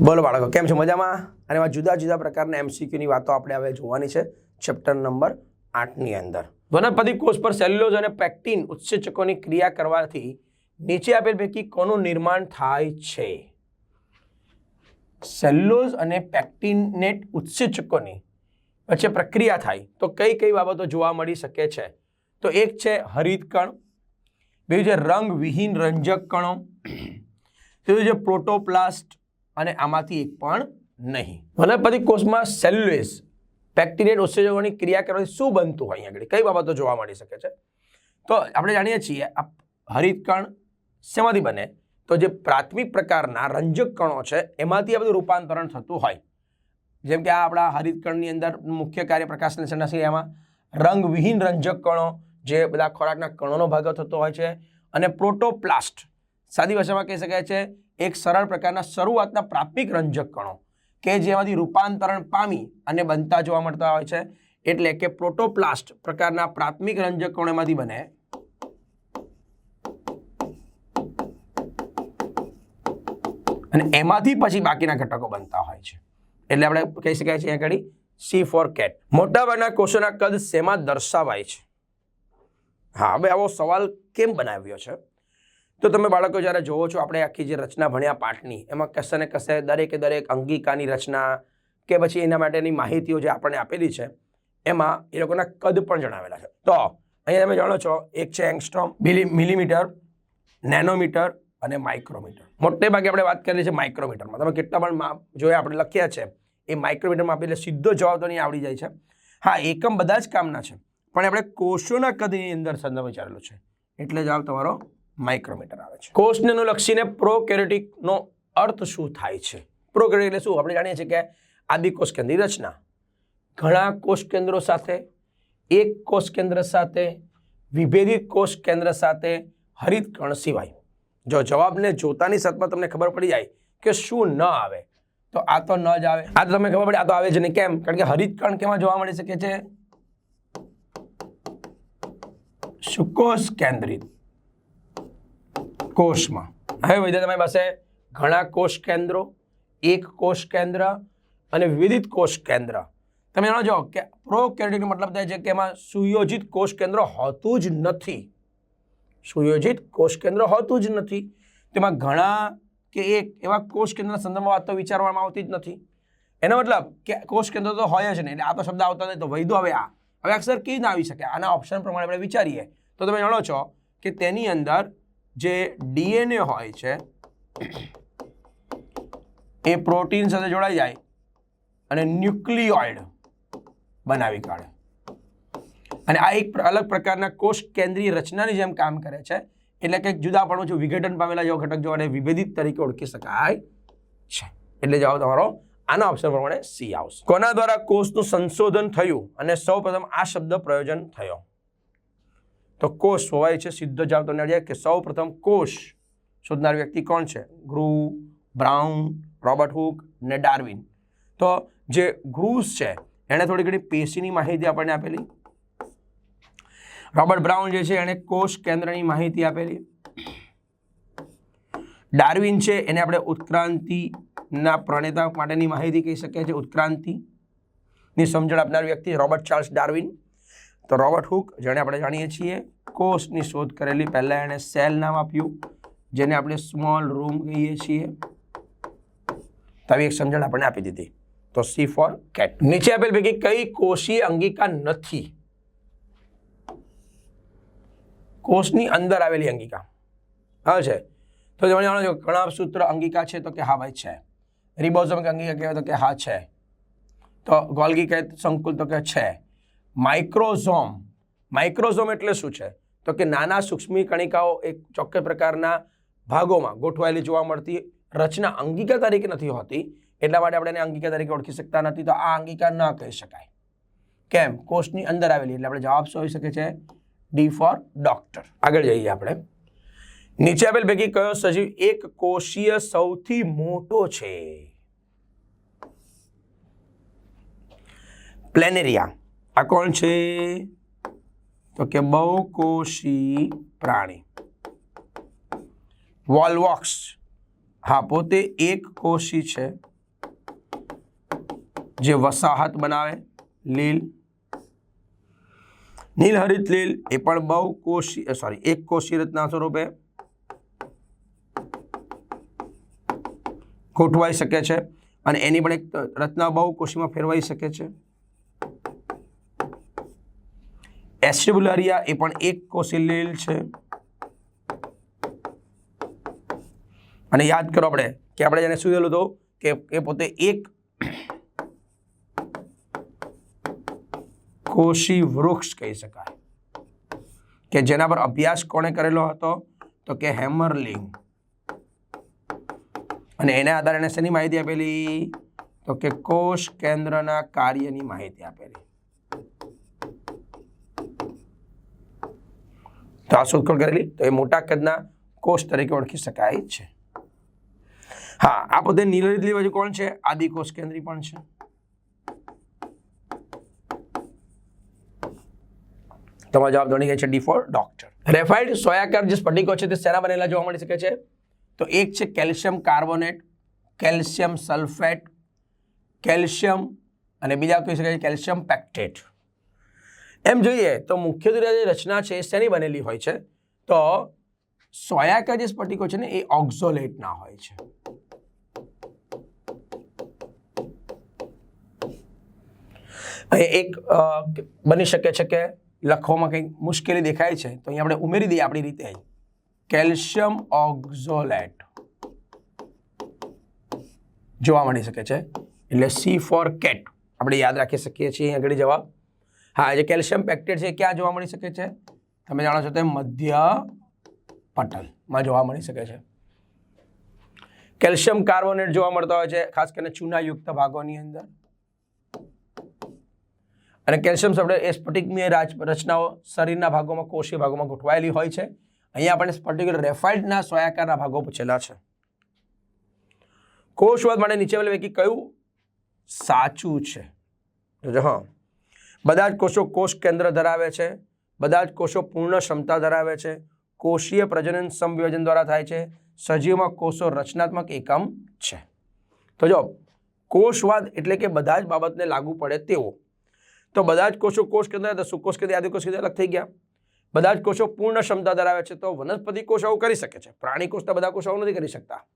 બોલો બાળકો, કેમ છો? મજામાં? અને એમાં જુદા જુદા પ્રકારના એમસીક્યુની વાતો આપણે હવે જોવાની છે ચેપ્ટર નંબર આઠની અંદર. વનસ્પતિ કોષ પર સેલ્યુલોઝ અને પેક્ટિન ઉત્સેચકોની ક્રિયા કરવાથી નીચે આપેલ પૈકી કોનું નિર્માણ થાય છે? સેલ્યુલોઝ અને પેક્ટિનેટ ઉત્સેચકોની વચ્ચે પ્રક્રિયા થાય તો કઈ કઈ બાબતો જોવા મળી શકે છે? તો એક છે હરિતકણ બીજું છે રંગવિહીન રંજક કણો ત્રીજું છે પ્રોટોપ્લાસ્ટ અને આમાંથી એક પણ નહીં. વનસ્પતિ કોષમાં સેલ્યુલેસ બેક્ટેરિયા ઉત્સેચકોની ક્રિયા કરવાથી શું બનતું હોય અહીંયા આગળ? કઈ બાબતો જોવા મળી શકે છે? તો આપણે જાણીએ છીએ આ હરિતકણ શેમાંથી બને? તો જે પ્રાથમિક પ્રકારના રંજક કણો છે, એમાંથી આ બધું રૂપાંતરણ થતું હોય. જેમ કે આ આપણા હરિતકણની અંદર મુખ્ય કાર્ય પ્રકાશ સંશ્લેષણના એમાં રંગવિહીન રંજક કણો જે બધા ખોરાકના કણોનો ભાગ થતો હોય છે અને પ્રોટોપ્લાસ્ટ, સાદી ભાષામાં કહી શકાય છે, એક સરળ પ્રકારના શરૂઆતના પ્રાથમિક રંજક કણો કે જેમાંથી રૂપાંતરણ પામી અને બનતા જોવા મળતા હોય છે. એટલે કે પ્રોટોપ્લાસ્ટ પ્રકારના પ્રાથમિક રંજક કણો એમાંથી બને. અને એમાંથી પછી બાકીના ઘટકો બનતા હોય છે. એટલે આપણે કહી શકાય છે અહીંયા આગળ સી ફોર કેટ. મોટાભાગના કોષોના કદ શેમાં દર્શાવાય છે? હા, હવે આવો સવાલ કેમ બનાવ્યો છે? તો તમે બાળકો જ્યારે જોવો છો, આપણે આખી જે રચના ભણ્યા પાઠની, એમાં કશે ને કશે દરેકે દરેક અંગિકાની રચના કે પછી એના માટેની માહિતીઓ જે આપણને આપેલી છે, એમાં એ લોકોના કદ પણ જણાવેલા છે. તો અહીંયા તમે જાણો છો, એક છે એંગસ્ટ્રોમ, મિલી, મિલીમીટર, નેનોમીટર અને માઇક્રોમીટર. મોટે ભાગે આપણે વાત કરીએ છીએ માઇક્રોમીટરમાં. તમે કેટલા પણ માપ જોયા આપણે લખ્યા છે, એ માઇક્રોમીટરમાં આપી એટલે સીધો જવાબ તો નહીં આવડી જાય છે. હા, એકમ બધા જ કામના છે. પણ આપણે કોષોના કદની અંદર સંદર્ભ વિચારેલો છે. એટલે જવાબ તમારો માઇક્રોમીટર આવે છે. કોષને લક્ષીને પ્રોકેરેટિકનો અર્થ શું થાય છે? પ્રોકેરેટિક એટલે શું? આપણે જાણીએ છીએ કે આદિકોષ કેન્દ્રની રચના. ઘણા કોષ કેન્દ્રો સાથે, એક કોષ કેન્દ્ર સાથે, વિભેદિત કોષ કેન્દ્ર સાથે હરિત કણ સિવાય. જો જવાબને જોતાની સાથમાં તમને ખબર પડી જાય કે શું ન આવે, તો આ તો ન જ આવે. આ તો તમને ખબર પડે, આ તો આવે જ નહીં. કેમ? કારણ કે હરિત કણ કેમાં જોવા મળી શકે છે? સુકોષ કેન્દ્રિત? કોષમાં. હવે વૈદ્ય તમારી પાસે ઘણા કોષ કેન્દ્રો, એક કોષ કેન્દ્ર અને વિવિધ કોષ કેન્દ્ર. તમે જાણો છો કે પ્રોકેરિયોટિકનો મતલબ થાય છે કે એમાં સુયોજિત કોષ કેન્દ્ર હોતું જ નથી. સુયોજિત કોષ કેન્દ્ર હોતું જ નથી. તેમાં ઘણા કે એક એવા કોષ કેન્દ્રના સંદર્ભમાં વાત તો વિચારવામાં આવતી જ નથી. એનો મતલબ કે કોષ કેન્દ્ર તો હોય જ નહીં, એટલે આ તો શબ્દ આવતા નથી તો વૈધો હવે આ. હવે અક્ષર ના આવી શકે? આના ઓપ્શન પ્રમાણે આપણે વિચારીએ. તો તમે જાણો છો કે તેની અંદર જે ડીએનએ હોય છે, એ પ્રોટીન સાથે જોડાઈ જાય અને ન્યુક્લિયોઇડ બનાવી કાઢે. અને આ એક અલગ પ્રકારના કોષ કેન્દ્રીય રચનાની જેમ કામ કરે છે. એટલે કે જુદા છે, વિઘટન પામેલા જેવો ઘટક જોવાને વિભેદિત તરીકે ઓળખી શકાય છે. એટલે જવાબ તમારો આના ઓપ્શન પ્રમાણે સી આવશે. કોના દ્વારા કોષનું સંશોધન થયું? અને સૌપ્રથમ આ શબ્દ પ્રયોજન થયો. તો કોષ હોવાય છે સીધો જવાબ તમને આવી કે સૌ પ્રથમ કોષ શોધનાર વ્યક્તિ કોણ છે? ગ્રુ બ્રાઉન, રોબર્ટ હુક ને ડાર્વિન. તો જે ગ્રુસ છે, એણે થોડી ઘણી પેશીની માહિતી આપણને આપેલી. રોબર્ટ બ્રાઉન જે છે, એણે કોષ કેન્દ્રની માહિતી આપેલી. ડાર્વિન છે, એને આપણે ઉત્ક્રાંતિના પ્રણેતા માટેની માહિતી કહી શકે છે ઉત્ક્રાંતિની સમજણ આપનાર વ્યક્તિ રોબર્ટ ચાર્લ્સ ડાર્વિન. તો રોબર્ટ હુક, જેને આપણે જાણીએ છીએ, કોષની શોધ કરેલી પહેલાં એણે સેલ નામ આપ્યું, જેને આપણે સ્મોલ રૂમ કહીએ છીએ. તવી એક સમજણ આપણને આપી દીધી. તો સી ફોર કેટ. નીચે આપેલ પૈકી કઈ કોષીય અંગિકા નથી? કોષની અંદર આવેલી અંગિકા. હા, છે. તો જાણો છો, ઘણા સૂત્ર અંગિકા છે, તો કે હા, ભાઈ, છે. રિબોઝોમિક અંગિકા કહેવાય તો કે હા, છે. તો ગોલ્ગી કહે, સંકુલ તો કે છે. માઇક્રોઝોમ માઇક્રોઝોમ એટલે શું છે? તો કે નાના સૂક્ષ્મી કણિકાઓ એક ચોક્કસ પ્રકારના ભાગોમાં ગોઠવાયેલી જોવા મળતી રચના અંગિકા તરીકે નથી હોતી, એટલા માટે આપણે એને અંગિકા તરીકે ઓળખી શકતા નથી. તો આ અંગિકા ન કહી શકાય. કેમ? કોષની અંદર આવેલી, એટલે આપણે જવાબ શું હોઈ શકે છે? ડી ફોર ડોક્ટર આગળ જઈએ આપણે. નીચે આપેલ પૈકી કયો સજીવ એક કોષીય સૌથી મોટો છે? પ્લેનેરિયા આ કોણ છે? તો કે બહુકોષી પ્રાણી. વોલ્વોક્સ હા, પોતે એક કોષી છે. જે વસાહત બનાવે, લીલ. નીલહરિત લીલ, એ પણ બહુ કોષી સોરી એક કોષી રચના સ્વરૂપે. ગોઠવાઈ શકે છે અને એની પણ એક રચના બહુ કોષીમાં ફેરવાઈ શકે છે. એસ્ટ્રિબ્યુલારિયા એ પણ એક કોશી લીલ છે. અને યાદ કરો આપણે કે આપણે જેને શું કહેલું હતું કે એ પોતે એક કોશી વૃક્ષ કહી શકાય. કે જેના પર અભ્યાસ કોણે કરેલો હતો? તો કે હેમરલિંગ. અને એના આધારે એને શેની માહિતી આપેલી? તો કે કોષ કેન્દ્રના કાર્યની માહિતી આપેલી. તો આ શોધખોળ કરેલી. તો એ મોટા કદના કોષ તરીકે ઓળખી શકાય છે. હા, આ પોતે નીલરીતલી બાજુ કોણ છે? આદિ કોષ કેન્દ્રી પણ છે. તમારો જવાબ દોડી ગયા છે ડી ફોર ડોક્ટર. રેફાઇડ સોયાકાર જે સ્ફટિકો છે તે શેના બનેલા જોવા મળી શકે છે? તો એક છે calcium carbonate, calcium sulphate, calcium અને બીજા કહી શકાય કેલ્શિયમ પેક્ટેટ. એમ જોઈએ તો મુખ્યત્વે જે રચના છે એ શેની બનેલી હોય છે? તો સોયાકા જે સ્ફટિકો છે ને એ ઓક્ઝોલેટના હોય છે. અહીં એક બની શકે છે કે લખવામાં કંઈક મુશ્કેલી દેખાય છે, તો અહીં આપણે ઉમેરી દઈએ આપણી રીતે કેલ્શિયમ ઓક્ઝોલેટ. જોવા મળી શકે છે. એટલે સી ફોર કેટ. આપણે યાદ રાખી શકીએ છીએ આગળ જવાબ. હા જે કેલ્શિયમ પેક્ટેટ છે ક્યાં જોવા મળી શકે છે? તમે જાણો છો તે મધ્ય પટલમાં જોવા મળી શકે છે. કેલ્શિયમ કાર્બોનેટ જોવા મળતા હોય છે, ખાસ કરીને ચૂનાયુક્ત ભાગોની અંદર. અને કેલ્શિયમ શબ્દ એ સ્ફટિકમય રચનાઓ શરીરના ભાગોમાં, કોષીય ભાગોમાં ગોઠવાયેલી હોય છે. અહીંયા આપણે પર્ટિક્યુલર રેફાઇડના સોયાકારના ભાગો પૂછેલા છે. કોષવાદ માટે નીચે પૈકી કયું સાચું છે? જોજો હા. બધા જ કોષો કોષ કેન્દ્ર ધરાવે છે, બધા જ કોષો પૂર્ણ ક્ષમતા ધરાવે છે, કોષીય પ્રજનન સંયોજન દ્વારા થાય છે, સજીવમાં કોષો રચનાત્મક એકમ છે. તો જો, કોષવાદ એટલે કે બધા જ બાબતને લાગુ પડે તેવો. તો બધા જ કોષો કોષ કેન્દ્ર હતા સુકોષ કેન્દ્ર આદિકોષ કેન્દ્ર અલગ થઈ ગયા? બધા જ કોષો પૂર્ણ ક્ષમતા ધરાવે છે તો વનસ્પતિ કોષ આવું કરી શકે છે. પ્રાણી કોષના બધા કોષો નથી કરી શકતા.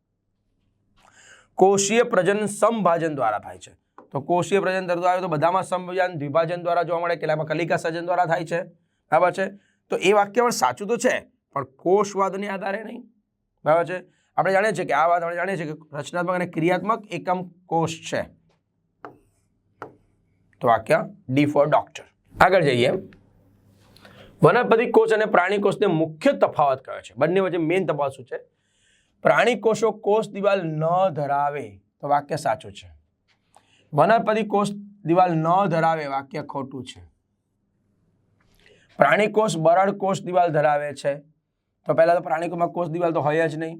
કોષીય પ્રજનન સંભાજન દ્વારા થાય છે. તો કોષીય પ્રજનન તરત આવે તો બધામાં સંભાજન, દ્વિભાજન દ્વારા જોવા મળે કેટલામાં કલિકા સર્જન દ્વારા થાય છે. બરાબર છે? તો એ વાક્ય પણ સાચું તો છે, પણ કોષવાદને આધારે નહીં. બરાબર છે? આપણે જાણીએ છીએ કે આ વાત આપણે જાણીએ છીએ કે રચનાત્મક અને ક્રિયાત્મક એકમ કોષ છે. તો વાક્ય ડી ફોર ડોક્ટર. આગળ જઈએ. વનસ્પતિ કોષ અને પ્રાણી કોષને મુખ્ય તફાવત કયો છે. બંને વચ્ચે મેઇન તફાવત શું છે? પ્રાણી કોષો કોષ દિવાલ ન ધરાવે તો વાક્ય સાચું છે. વનસ્પતિ કોષ દિવાલ ન ધરાવે વાક્ય ખોટું છે. પ્રાણી કોષ બરડ કોષ દિવાલ ધરાવે છે. તો પહેલાં તો પ્રાણી કોષમાં કોષ દિવાલ તો હોય જ નહીં.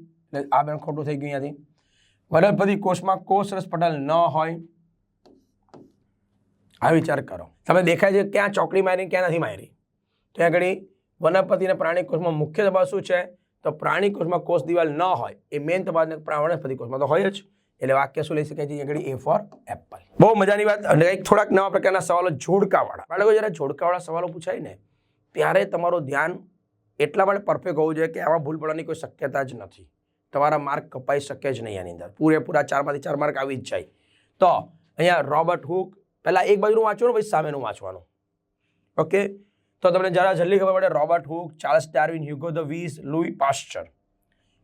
આ બેન ખોટું થઈ ગયું અહીંયાથી. વનસ્પતિ કોષમાં કોષ રસ પટલ ન હોય. આ વિચાર કરો. તમે દેખાય છે ક્યાં ચોકડી મારી ક્યાં નથી મારી. ત્યાં આગળ વનસ્પતિ અને પ્રાણી કોષમાં મુખ્ય તફાવત શું છે? તો પ્રાણી કોષમાં કોષ દિવાલ ન હોય, એ મેઇન તફાવત વનસ્પતિ કોષમાં તો હોય જ. એટલે વાક્ય શું લઈ શકાય છે? આગળ એ ફોર એપલ બહુ મજાની વાત. અને એક થોડાક નવા પ્રકારના સવાલો જોડકાવાળા. બાળકો જ્યારે જોડકાવાળા સવાલો પૂછાય ને, ત્યારે તમારું ધ્યાન એટલા માટે પરફેક્ટ હોવું જોઈએ કે આમાં ભૂલ પડવાની કોઈ શક્યતા જ નથી. તમારા માર્ક કપાઈ શકે જ નહીં આની અંદર. પૂરેપૂરા ચારમાંથી ચાર માર્ક આવી જ જાય. તો અહીંયા રોબર્ટ હુક, પહેલાં એક બાજુનું વાંચવાનું, પછી સામેનું વાંચવાનું. ઓકે? તો તમને જરા જલ્દી ખબર પડે, Robert Hooke, Charles Darwin, Hugo de Vries, Louis Pasteur.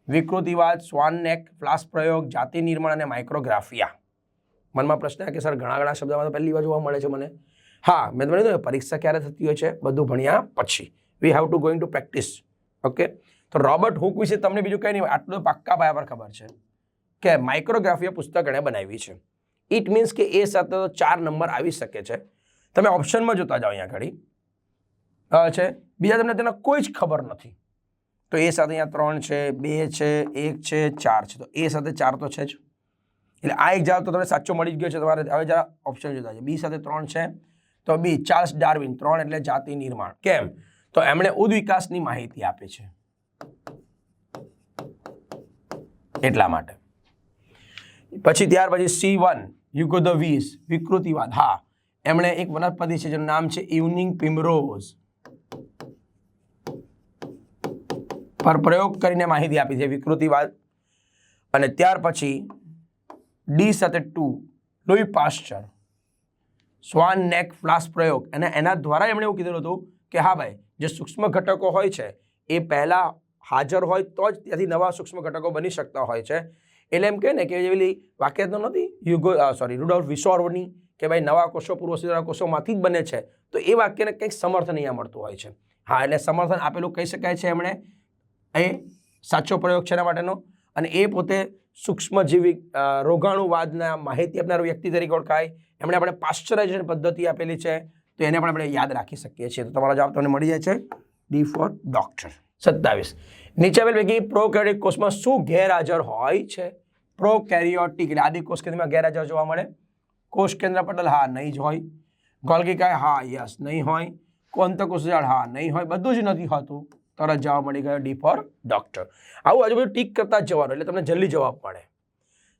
વિકૃતિવાદ, swan neck flask પ્રયોગ, જાતિ નિર્માણ અને માઇક્રોગ્રાફિયા. મનમાં પ્રશ્ન કે, સર, ઘણા ઘણા શબ્દમાં પહેલી વાર જોવા મળે છે મને. હા, મેં તમને કીધું, પરીક્ષા ક્યારે થતી હોય છે? બધું ભણ્યા પછી. We have to going to practice okay તો રોબર્ટ હુક વિશે તમને બીજું કંઈ નહીં, આટલું પાક્કા પાયા પર ખબર છે કે માઇક્રોગ્રાફિયા પુસ્તક એણે બનાવી છે. ઇટ મીન્સ કે એ સાથે તો ચાર નંબર આવી શકે છે. તમે ઓપ્શનમાં જોતા જાઓ અહીંયા ઘડી. છે. બીજા તમને તેના કોઈ જ ખબર નથી. તો એ સાથે અહીંયા ત્રણ છે, બે છે, એક છે, ચાર છે. તો એ સાથે ચાર તો છે જ. એટલે આ એક જવાબ તો તમને સાચો મળી જ ગયો છે. તમારે હવે જરા ઓપ્શન જોતા છે બી સાથે ત્રણ છે. તો બી ચાર્લ્સ ડાર્વિન. ત્રણ એટલે જાતિ નિર્માણ. કેમ? તો એમણે ઉદ્વિકાસની માહિતી આપે છે. એટલા માટે. પછી ત્યાર પછી સી વન યુગો ધ વીસ, વિકૃતિવાદ. હા. એમણે એક વનસ્પતિ છે જેનું નામ છે ઇવનિંગ પિમરોઝ. પર પ્રયોગ કરીને માહિતી આપી છે વિકૃતિવાદ. અને ત્યાર પછી ડી સાથે ટુ લોહી પાસ્ચર સ્વાન નેક ફ્લાસ પ્રયોગ. અને એના દ્વારા એમણે એવું કીધેલું હતું કે હા ભાઈ, જે સૂક્ષ્મ ઘટકો હોય છે, એ પહેલાં હાજર હોય તો જ ત્યાંથી નવા સૂક્ષ્મ ઘટકો બની શકતા હોય છે. એટલે એમ કહે ને કે પેલી વાક્ય તો નથી યુગો સોરી રૂડોલ્ફ વિશોર્વની કે ભાઈ નવા કોષો પૂર્વસિદ્ધના કોષોમાંથી જ બને છે. તો એ વાક્યને કંઈક સમર્થન અહીંયા મળતું હોય છે. હા, એટલે સમર્થન આપેલું કહી શકાય છે એમણે. એ સાચો પ્રયોગ છે એના માટેનો. અને એ પોતે સૂક્ષ્મજીવી રોગાણુવાદના માહિતી આપનાર વ્યક્તિ તરીકે ઓળખાય. એમણે આપણે પાશ્ચરાઇઝેશન પદ્ધતિ આપેલી છે, તો એને પણ આપણે યાદ રાખી શકીએ છીએ. તો તમારો જવાબ તમને મળી જાય છે. ડી ફોર ડોક્ટર સત્તાવીસ. નીચે આપેલ પૈકી પ્રોકેરિયોટિક કોષમાં શું ગેરહાજર હોય છે? પ્રોકેરિયોટિક, એટલે આદિ કોષ કેન્દ્રમાં ગેરહાજર જોવા મળે. કોષ કેન્દ્ર પટલ, હા, નહીં જ હોય. ગોલ્ગીકાય હા, યસ, નહીં હોય. કોંતકોષજાળ, હા, નહીં હોય. બધું જ નથી હોતું. તરત જવાબ મળી ગયો ડી ફોર ડોક્ટર. આવું આજુબાજુ ટીક કરતા જવાનું, એટલે તમને જલ્દી જવાબ મળે.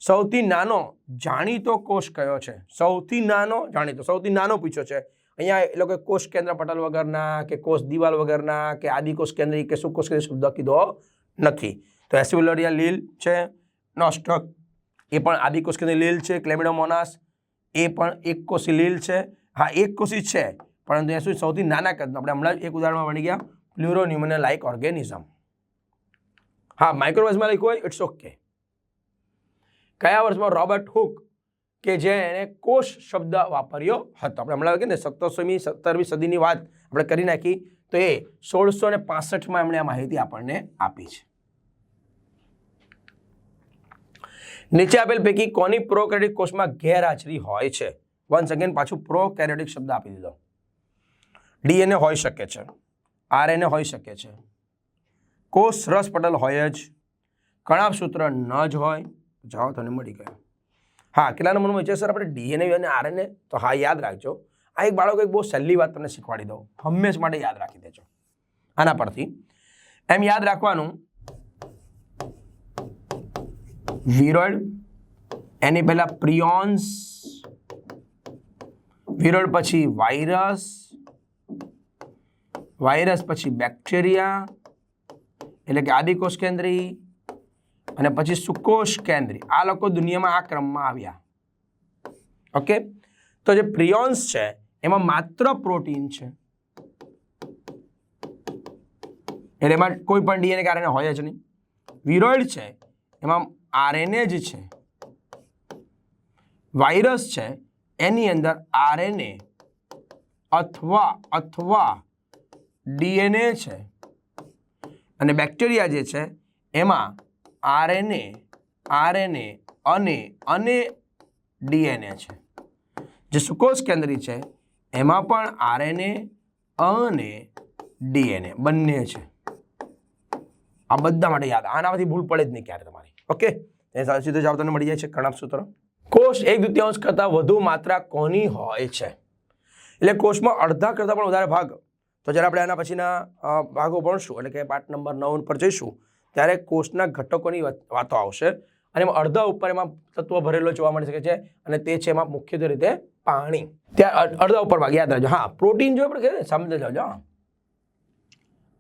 સૌથી નાનો જાણીતો કોષ કયો છે? સૌથી નાનો જાણીતો, સૌથી નાનો પૂછ્યો છે. અહીંયા એ લોકો કોષ કેન્દ્ર પટલ વગરના કે કોષ દિવાલ વગરના કે આદિકોષ કેન્દ્રી કે સુકોષ કેન્દ્રી શબ્દ કીધો નથી. તો એસ્યુલોરિયા લીલ છે, નોસ્ટક, એ પણ આદિકોષ કેન્દ્ર લીલ છે, ક્લેમિડોમોનાસ, એ પણ એક કોષી લીલ છે. હા, એક કોષી છે, પરંતુ એ શું સૌથી નાના કદનો આપણે હમણાં એક ઉદાહરણમાં ભણી ગયા. પ્લ્યુરોન્યુમન લાઇક ઓર્ગેનિઝમ હા માઇક્રોવેઝમાં લખ્યું હોય ઇટ્સ ઓકે કયા વર્ષમાં રોબર્ટ હુક કે જે એણે કોષ શબ્દ વાપર્યો હતો? આપણે હમણાં કહીએ ને, સત્તરસોમી, સત્તરમી સદીની વાત આપણે કરી નાખી, તો એ સોળસો ને પાસઠમાં એમણે આ માહિતી આપણને આપી છે. નીચે આપેલ પૈકી કોની પ્રોકેરેટિક કોષમાં ગેરહાજરી હોય છે? વન્સ અગેન પાછું પ્રોકેરેટિક શબ્દ આપી દીધો. ડીએનએ હોઈ શકે છે. આરએનએ હોઈ શકે છે. કોષ રસ પટલ હોય જ કણાભ સૂત્ર ન જ હોય. જાઓ તને મળી ગયો. હા કેટલા નંબરમાં વિચાર સર આપણે ડીએનએ અને આરએનએ, તો હા, યાદ રાખજો. આ એક બાળકો એક બહુ સહેલી વાત તમને શીખવાડી દઉં. હંમેશ માટે યાદ રાખી દેજો. આના પરથી, એમ યાદ રાખવાનું, વિરળ, એની પહેલા પ્રિયોન્સ, વિરળ પછી વાયરસ વાયરસ પછી બેક્ટેરિયા, એટલે કે આદિકોષ કેન્દ્રી અને પછી સુકોષ કેન્દ્રી. આ લોકો દુનિયામાં આ ક્રમમાં આવ્યા. ઓકે? તો જે પ્રિયોન્સ છે, એમાં માત્ર પ્રોટીન છે. એટલે એમાં કોઈ પણ ડીએનએ કારણે હોય જ નહીં. વિરોઇડ છે, એમાં આરએનએ જ છે. વાયરસ છે, એની અંદર આરએનએ અથવા અથવા ડીએનએ છે. અને બેક્ટેરિયા જે છે, એમાં આરએનએ આરએનએ અને અને ડીએનએ છે. જે સુકોષ કેન્દ્રી છે, એમાં પણ આરએનએ અને ડીએનએ બંને છે. આ બધા માટે યાદ, આનામાંથી ભૂલ પડે જ નહીં ક્યારે તમારી. ઓકે? એ સાથે સીધો જવાબ તમને મળી જાય છે કણાપ સૂત્ર. કોષ એક દ્વિતીયાંશ કરતાં વધુ માત્રા કોની હોય છે? એટલે કોષમાં અડધા કરતાં પણ વધારે ભાગ તો જ્યારે આપણે આના પછીના ભાગો ભણશું એટલે કે પાઠ નંબર નવ પર જઈશું, ત્યારે કોષના ઘટકોની વાતો આવશે અને એમાં અડધા ઉપર એમાં તત્વો ભરેલો જોવા મળી શકે છે અને તે છે એમાં મુખ્યત્વે રીતે પાણી. ત્યાં અડધા ઉપર ભાગ, યાદ રાખજો. હા, પ્રોટીન જોયું પણ કે સમજ જાવજો હા.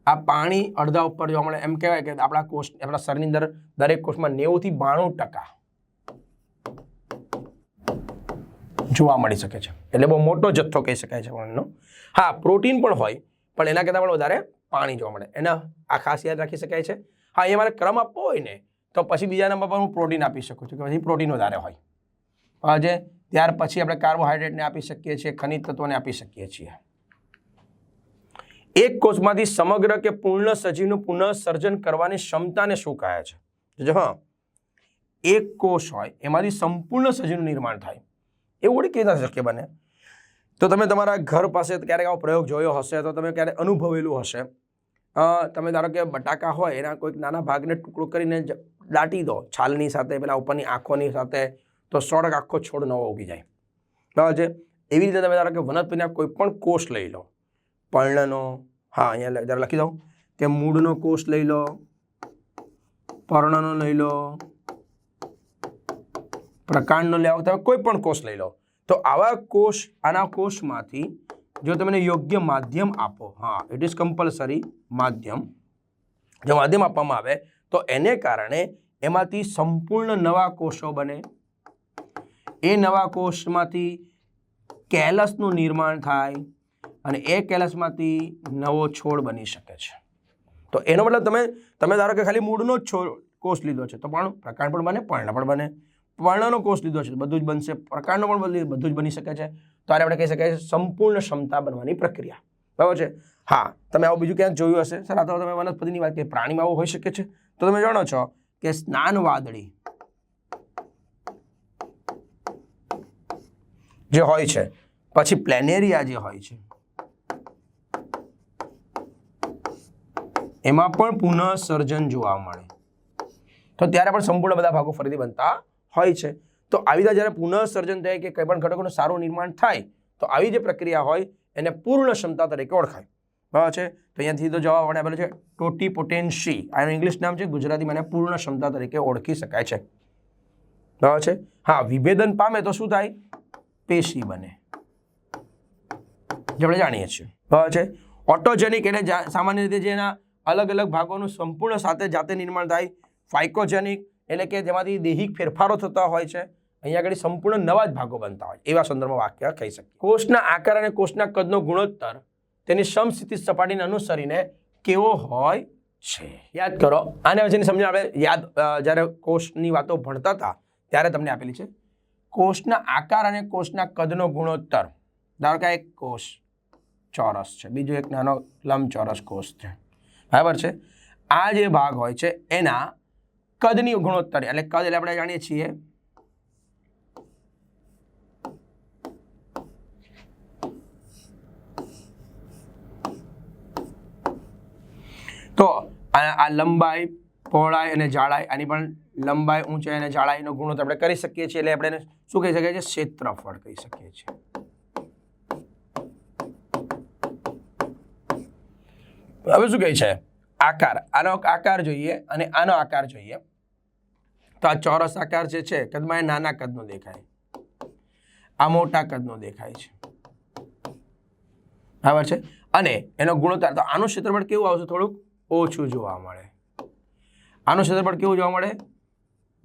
આ પાણી અડધા ઉપર જોવા મળે. એમ કહેવાય કે આપણા કોષ, આપણા શરીરની અંદર દરેક કોષમાં નેવુંથી બાણું ટકા જોવા મળી શકે છે. એટલે બહુ મોટો જથ્થો કહી શકાય છે પાણીનો હા, પ્રોટીન પણ હોય પણ એના કરતાં પણ વધારે પાણી જોવા મળે. એના આ ખાસ યાદ રાખી શકાય છે. હા એ મારે ક્રમ આપવો હોય ને, તો પછી બીજા નંબર પર હું પ્રોટીન આપી શકું છું, કે પછી પ્રોટીન વધારે હોય. આજે ત્યાર પછી આપણે કાર્બોહાઈડ્રેટને આપી શકીએ છીએ, ખનિજ તત્વોને આપી શકીએ છીએ. એક કોષમાંથી સમગ્ર કે પૂર્ણ સજીવનું પુનઃસર્જન કરવાની ક્ષમતાને શું કહે છે જો હા, એક કોષ હોય, એમાંથી સંપૂર્ણ સજીવનું નિર્માણ થાય. એવું વળી કેવી રીતે શક્ય બને? તો તમે તમારા ઘર પાસે ક્યારેક આવો પ્રયોગ જોયો હશે, તો તમે ક્યારેક અનુભવેલું હશે. તમે ધારો કે બટાકા હોય, એના કોઈક નાના ભાગને ટુકડો કરીને દાટી દો, છાલની સાથે, પેલા ઉપરની આંખોની સાથે, તો સો આખો છોડ નવો ઉગી જાય. બરાબર છે? એવી રીતે તમે ધારો કે વનસ્પતિના કોઈ પણ કોષ લઈ લો. પર્ણનો, હા, અહીંયા જરા લખી દઉં. કે મૂળનો કોષ લઈ લો, પર્ણનો લઈ લો, પ્રકાંડનો લેવો તમે કોઈ પણ કોષ લઈ લો. તો આવા કોષ, આના કોષમાંથી જો તમને યોગ્ય માધ્યમ આપો, હા ઇટ ઇઝ કમ્પલસરી માધ્યમ, જો માધ્યમ આપવામાં આવે, તો એને કારણે એમાંથી સંપૂર્ણ નવા કોષો બને. એ નવા કોષમાંથી કેલસનું નિર્માણ થાય અને એ કેલસમાંથી નવો છોડ બની શકે છે. તો એનો મતલબ તમે તમે ધારો કે ખાલી મૂળનો જ છોડ, કોષ લીધો છે, તો પણ પ્રકાંડ પણ બને, પર્ણ પણ બને. પર્ણનો કોષ લીધો છે. બધું જ બનશે. પ્રકારનો પણ બદલી- બધું જ બની શકે છે. તો આને આપણે કહી શકાય સંપૂર્ણ ક્ષમતા બનવાની પ્રક્રિયા. બરાબર છે? હા, તમે આવું બીજું ક્યાંક જોયું હશે. સર અથવા તમે વનસ્પતિની વાત કરી. પ્રાણીમાં આવું હોઈ શકે છે. તો તમે જાણો છો કે સ્નાન વાદળી જે હોય છે, પછી પ્લેનેરિયા જે હોય છે, એમાં પણ પુનઃસર્જન જોવા મળે. તો ત્યારે પણ સંપૂર્ણ બધા ભાગો ફરીથી બનતા હોય છે, તો આવી રીતે જ્યારે પુનઃસર્જન થાય કે કંઈ પણ ઘટકોનું સારું નિર્માણ થાય, તો આવી જે પ્રક્રિયા હોય એને પૂર્ણ ક્ષમતા તરીકે ઓળખાય. બરાબર છે? તો અહીંયાથી તો જવાબ આપણે આપેલો છે ટોટી પોટેન્શી આનું ઇંગ્લિશ નામ છે ગુજરાતીમાં એને પૂર્ણ ક્ષમતા તરીકે ઓળખી શકાય છે. બરાબર છે? હા, વિભેદન પામે તો શું થાય? પેશી બને. આપણે જાણીએ છીએ. બરાબર છે? ઓટોજેનિક એટલે સામાન્ય રીતે જેના અલગ અલગ ભાગોનું સંપૂર્ણ સાથે જાતે નિર્માણ થાય. ફાઇકોજેનિક એટલે કે જેમાંથી દૈહિક ફેરફારો થતા હોય છે, અહીંયા આગળ સંપૂર્ણ નવા જ ભાગો બનતા હોય એવા સંદર્ભમાં વાક્ય કહી શકીએ. કોષના આકાર અને કોષના કદનો ગુણોત્તર તેની સમસ્થિતિ સપાટીને અનુસરીને કેવો હોય છે. યાદ કરો, આને પછીની સમજણ આપણે યાદ જ્યારે કોષની વાતો ભણતા હતા, ત્યારે તમને આપેલી છે. કોષના આકાર અને કોષના કદનો ગુણોત્તર. ધારો કે એક કોષ ચોરસ છે, બીજો એક નાનો લંબચોરસ કોષ છે. બરાબર છે? આ જે ભાગ હોય છે, એના કદની ગુણોત્તર, એટલે કદ એટલે આપણે જાણીએ છીએ તો આ લંબાઈ, પહોળાઈ અને જાડાઈ, આની પણ લંબાઈ ઊંચાઈ અને જાડાઈનો ગુણોત્તર આપણે કરી શકીએ છીએ, એટલે આપણે શું કહી શકીએ છીએ ક્ષેત્રફળ કહી શકીએ છીએ. હવે શું કહે છે? આકાર. આનો આકાર જોઈએ અને આનો આકાર જોઈએ. તો આ ચોરસ આકાર જે છે, કદમાં એ નાના કદનો દેખાય. આ મોટા કદનો દેખાય છે. બરાબર છે? અને એનો ગુણોત્તર, તો આનું ક્ષેત્રફળ કેવું આવશે થોડુંક? ઓછું જોવા મળે. આનું ક્ષેત્રફળ કેવું જોવા મળે?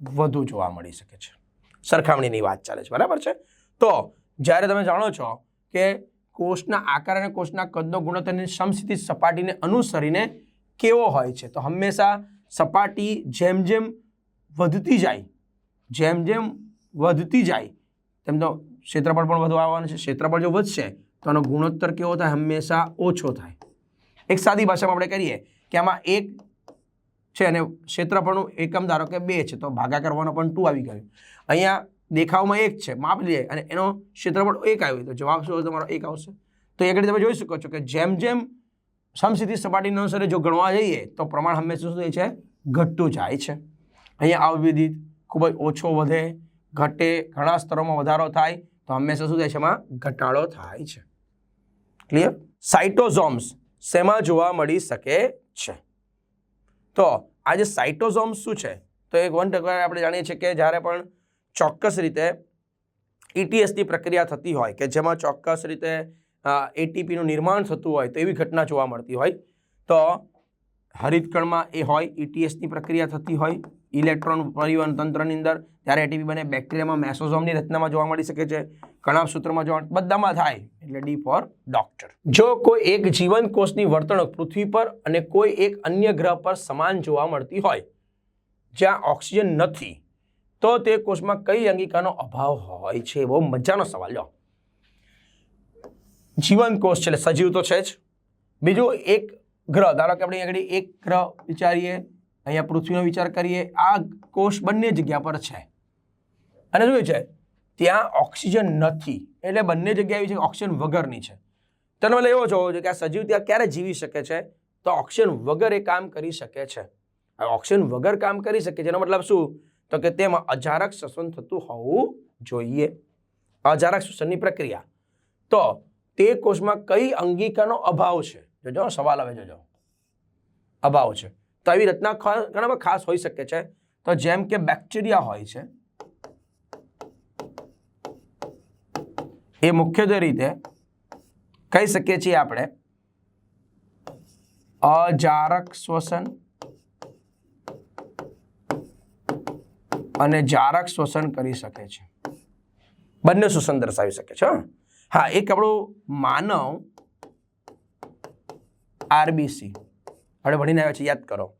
વધુ જોવા મળી શકે છે. સરખામણીની વાત ચાલે છે. બરાબર છે? તો જ્યારે તમે જાણો છો કે કોષના આકાર અને કોષના કદનો ગુણોત્તરની સમસ્થિતિ સપાટીને અનુસરીને કેવો હોય છે, તો હંમેશા સપાટી જેમ જેમ વધતી જાય. જેમ જેમ વધતી જાય, તેમ તો ક્ષેત્રફળ પણ વધુ આવવાનું છે. ક્ષેત્રફળ જો વધશે, તો આનો ગુણોત્તર કેવો થાય? હંમેશા ઓછો થાય. એક સાદી ભાષામાં આપણે કરીએ કે આમાં એક છે અને ક્ષેત્રફળનું એકમ ધારો કે બે છે, તો ભાગા કરવાનો પણ ટુ આવી ગયો. અહીંયા દેખાવમાં એક છે, માપ લઈએ અને એનો ક્ષેત્રફળ એક આવ્યું તો જવાબ શું તમારો એક આવશે. તો એ આગળ તમે જોઈ શકો છો કે જેમ જેમ સમસ્થિતિ સપાટીના અનુસારે જો ગણવા જઈએ, તો પ્રમાણ હંમેશા શું થાય છે? ઘટતું જાય છે. અહીંયા અવિદિત ખૂબ જ ઓછો વધે, ઘટે, ઘણા સ્તરોમાં વધારો થાય, તો હંમેશા શું થાય છે એમાં? ઘટાડો થાય છે. ક્લિયર સાઇટોઝોમ્સ શેમાં જોવા મળી શકે છે? તો આ જે સાઇટોઝોમ્સ શું છે? તો એક વન ટકા આપણે જાણીએ છીએ કે જ્યારે પણ ચોક્કસ રીતે ઇટીએસની પ્રક્રિયા થતી હોય કે જેમાં ચોક્કસ રીતે એટીપીનું નિર્માણ થતું હોય તો એવી ઘટના જોવા મળતી હોય. તો હરિતકણમાં એ હોય ઇટીએસની પ્રક્રિયા થતી હોય ઇલેક્ટ્રોન પરિવહન તંત્રની અંદર, ત્યારે એટીપી બને બેક્ટેરિયામાં, મેસોઝોમની રચનામાં જોવા મળી શકે છે, ઘણા સૂત્રમાં જોવા બધામાં થાય, એટલે ડી ફોર ડોક્ટર. જો કોઈ એક જીવન કોષની વર્તણૂક પૃથ્વી પર અને કોઈ એક અન્ય ગ્રહ પર સમાન જોવા મળતી હોય, જ્યાં ઓક્સિજન નથી, તો તે કોષમાં કઈ અંગિકાનો અભાવ હોય છે બહુ મજાનો સવાલ લો જીવન કોષ છે સજીવ તો છે જ. બીજું એક ગ્રહ, ધારો કે આપણે આગળ એક ગ્રહ વિચારીએ અહીંયા પૃથ્વીનો વિચાર કરીએ, આ કોષ બંને જગ્યા પર છે. અને શું છે? ત્યાં ઓક્સિજન નથી. એટલે બંને જગ્યા એવી છે ઓક્સિજન વગરની છે. તેનો મતલબ એવો જોવો છે કે આ સજીવ ત્યાં ક્યારે જીવી શકે છે? તો ઓક્સિજન વગર એ કામ કરી શકે છે. ઓક્સિજન વગર કામ કરી શકે છે એનો મતલબ શું? તો કે તેમાં અજારક શ્વસન થતું હોવું જોઈએ. અજારક શ્વસનની પ્રક્રિયા. તો તે કોષમાં કઈ અંગિકાનો અભાવ છે? જોજો, સવાલ હવે જોજો. અભાવ છે. તો આવી રચના ખા- ઘણા બધા ખાસ હોઈ શકે છે. તો જેમ કે બેક્ટેરિયા હોય છે, એ મુખ્યત્વે રીતે કહી શકીએ છીએ આપણે, અજારક શ્વસન અને જારક શ્વસન કરી શકે છે. બંને શ્વસન દર્શાવી શકે છે. હા. એક આપણું માનવ, આરબીસી. આપણે ભણીને આવ્યા છે, યાદ કરો.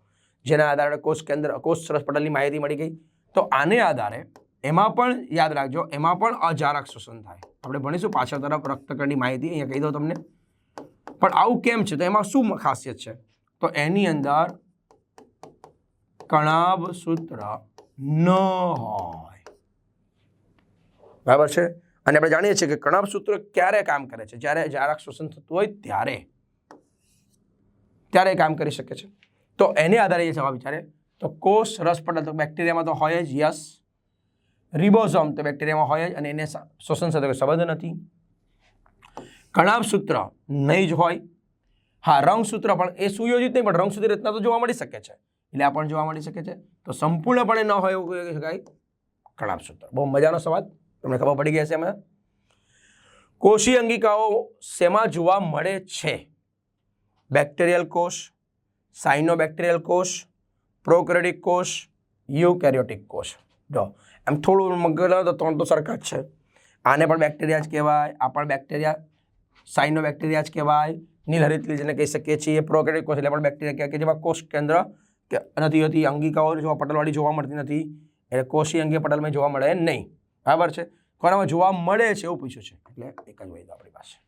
જેના આધારે કોષ કેન્દ્ર કોષ સરસ પટલની માહિતી મળી ગઈ. તો આને આધારે એમાં પણ યાદ રાખજો, એમાં પણ અજારક શ્વસન થાય. આપણે ભણીશું પાછળ તરફ રક્તકણની માહિતી, અહીંયા કહી દઉં તમને. પણ આવું કેમ છે? તો એમાં શું ખાસિયત છે? તો એની અંદર કણાબ સૂત્ર ન હોય. બરાબર છે? અને આપણે જાણીએ છીએ કે કણાબ સૂત્ર ક્યારે કામ કરે છે? જ્યારે જારક શ્વસન થતું હોય ત્યારે. ત્યારે કામ કરી શકે છે. તો એને આધારે એ જવાબ વિચારે, તો કોષ રસપટલ તો બેક્ટેરિયામાં તો હોય જ, યસ. રિબોઝોમ તો બેક્ટેરિયામાં હોય જ અને એને શ્વસન સાથે કોઈ સંબંધ નથી. કણાભ સૂત્ર નહીં જ હોય. હા રંગસૂત્ર પણ એ સુયોજિત નહીં, પણ રંગસૂત્ર રચના તો જોવા મળી શકે છે. એટલે આ પણ જોવા મળી શકે છે. તો સંપૂર્ણપણે ન હોય એવું કહી શકાય કણાભ સૂત્ર. બહુ મજાનો સવાલ. તમને ખબર પડી ગઈ હશે એમાં? કોષી અંગિકાઓ શેમાં જોવા મળે છે? બેક્ટેરિયલ કોષ સાઇનોબેક્ટેરિયલ કોષ, પ્રોક્રેટિક કોષ, યુકેરિયોટિક કોષ. જો, એમ થોડું મગજ તો ત્રણ તો સરખા જ છે. આને પણ બેક્ટેરિયા જ કહેવાય, આ પણ બેક્ટેરિયા સાઇનોબેક્ટેરિયા જ કહેવાય. નીલહરિત જેને કહી શકીએ છીએ, પ્રોક્રેટિક કોષ એટલે પણ બેક્ટેરિયા કહેવાય કે જેમાં કોષ કેન્દ્ર કે નથી હોતી, અંગિકાઓ જોવા પટલવાળી જોવા મળતી નથી. એટલે કોષી અંગે પટલમાં જોવા મળે નહીં. બરાબર છે? કોનામાં જોવા મળે છે એવું પૂછ્યું છે. એટલે એક જ વૈદ આપણી પાસે.